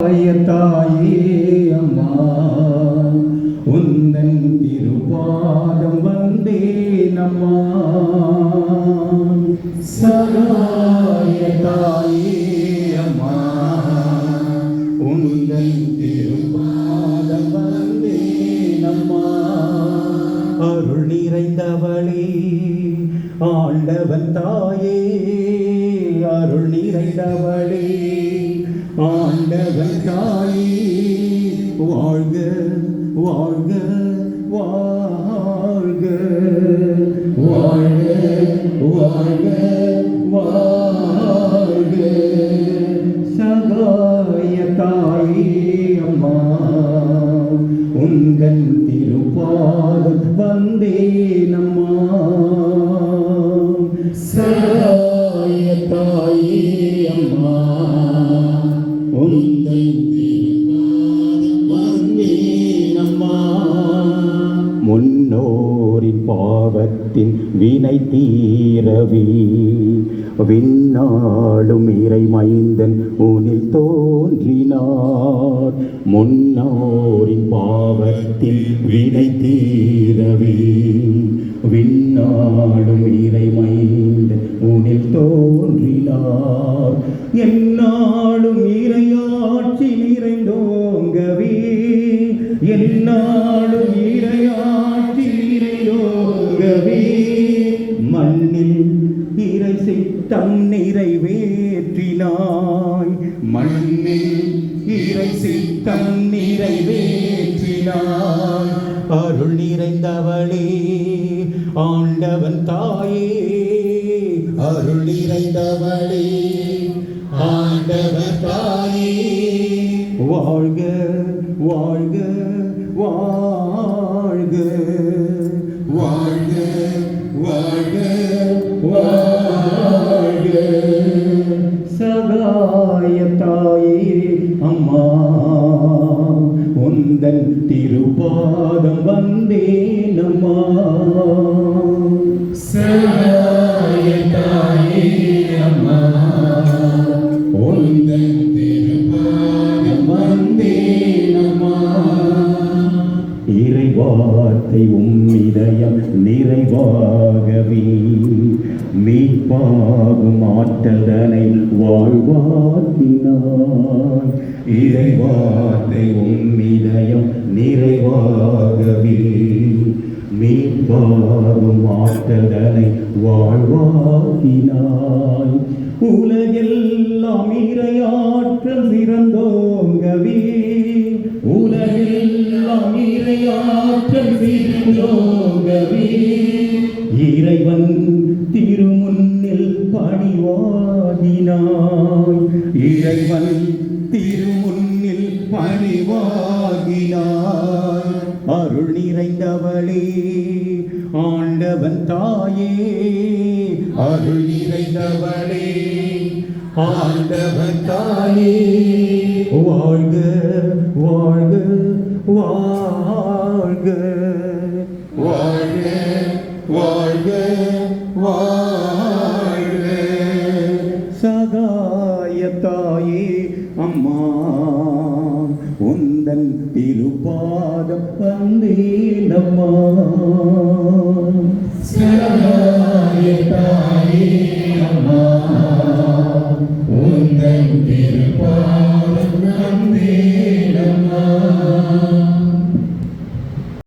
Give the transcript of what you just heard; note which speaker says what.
Speaker 1: தாயே அம்மா உந்தன் திருபாதம் வந்தேன் அம்மா சகாய தாயே அம்மா உந்தன் திருபாதம் வந்தேன் அம்மா அருள் நிறைந்தவளே ஆண்டவன் தாயே அருள் நிறைந்தவளே. ஆண்டவன் தாயே வாழ்க வாழ்க வாழ்க பாவத்தின் வீணை தீரவி. விண்ணாளும் இறை மைந்தன் உனில் தோன்றினார். முன்னோரின் பாவத்தின் வினை தீரவி. விண்ணாளும் இறை மைந்தன் உனில் தோன்றினார். என்னாலும் இறையாட்சி நிறைந்தோங்கவே. என்னாலும் இறையா இறை சித்தம் நிறைவேற்றினாய். மண்ணில் இறை சித்தம் நிறைவேற்றினாய். அருள் நிறைந்தவளே ஆண்டவன் தாயே. அருள் நிறைந்தவளே ஆண்டவன் தாயே. வாழ்க வாழ்க வாழ்க. திருப்பாதம் வந்தேன் அம்மா சகாய தாயே அம்மா உந்தன் திருப்பாதம் வந்தேன் அம்மா இறைவார்த்தை உம் இதயம் நிறைவாகவே. மீட்பாகும் ஆற்றதனை வாழ்வாக்கினார். இறைவார்த்தை உம்மிதயம் நிறைவாகவே. மீட்பாகும் ஆற்றதனை வாழ்வாக்கினாய். உலகெல்லாம் இறையாற்றல் சிறந்தோங்கவே. உலகெல்லாம் இறையாற்றல் சிறந்தோங்கவே. இறைவன் பணிவாகினாய் இறைவன் திருமுன்னில் பணிவாகினாய் அருள் நிறைந்தவளே ஆண்டவன் தாயே. அருள் நிறைந்தவளே ஆண்டவன் தாயே. வாழ்க வாழ்க வாழ்க. தாயே அம்மா உந்தன் திருப்பாதம் பந்தேனம்மா